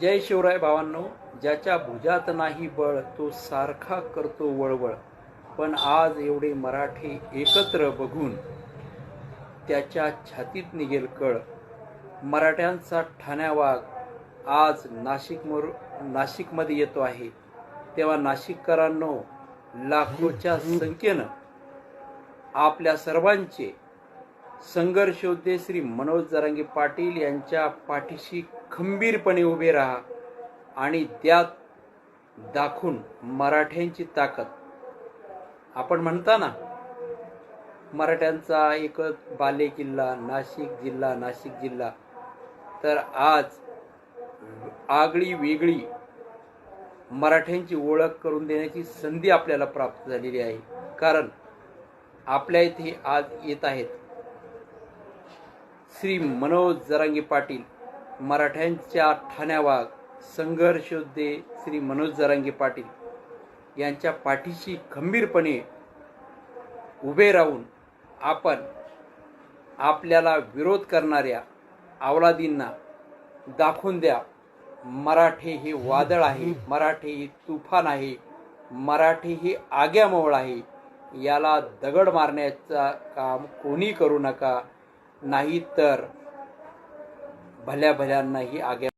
जय शिवराय भावांनो ज्याच्या भुजात नाही बळ तो सारखा करतो वळवळ. पण आज एवढे मराठी एकत्र बघून त्याच्या छातीत निघेल कळ. मराठ्यांचा ठाण्या वाघ आज नाशिकमोर नाशिकमध्ये येतो आहे. तेव्हा नाशिककरांनो लाखोच्या संख्येनं आपल्या सर्वांचे संघर्ष श्री मनोज जरांगे पाटील यांच्या पाठीशी खंबीरपणे उभे राहा आणि त्यात दाखवून मराठ्यांची ताकद. आपण म्हणता ना मराठ्यांचा एकच बाले किल्ला नाशिक जिल्हा नाशिक जिल्हा. तर आज आगळी वेगळी मराठ्यांची ओळख करून देण्याची संधी आपल्याला प्राप्त झालेली आहे. कारण आपल्या इथे आज येत आहेत श्री मनोज जरांगे पाटील मराठ्यांच्या ठाण्यावाग संघर्ष योद्धे श्री मनोज जरांगे पाटील यांच्या पाठीशी खंबीरपणे उभे राहून आपण आपल्याला विरोध करणाऱ्या अवलादींना दाखवून द्या. मराठे हे वादळ आहे मराठे हे तुफान आहे मराठे हे आग्यामोळ आहे. याला दगड मारण्याचा काम कोणी करू नका. नाही तर भल्या भल्यांनाही आग्या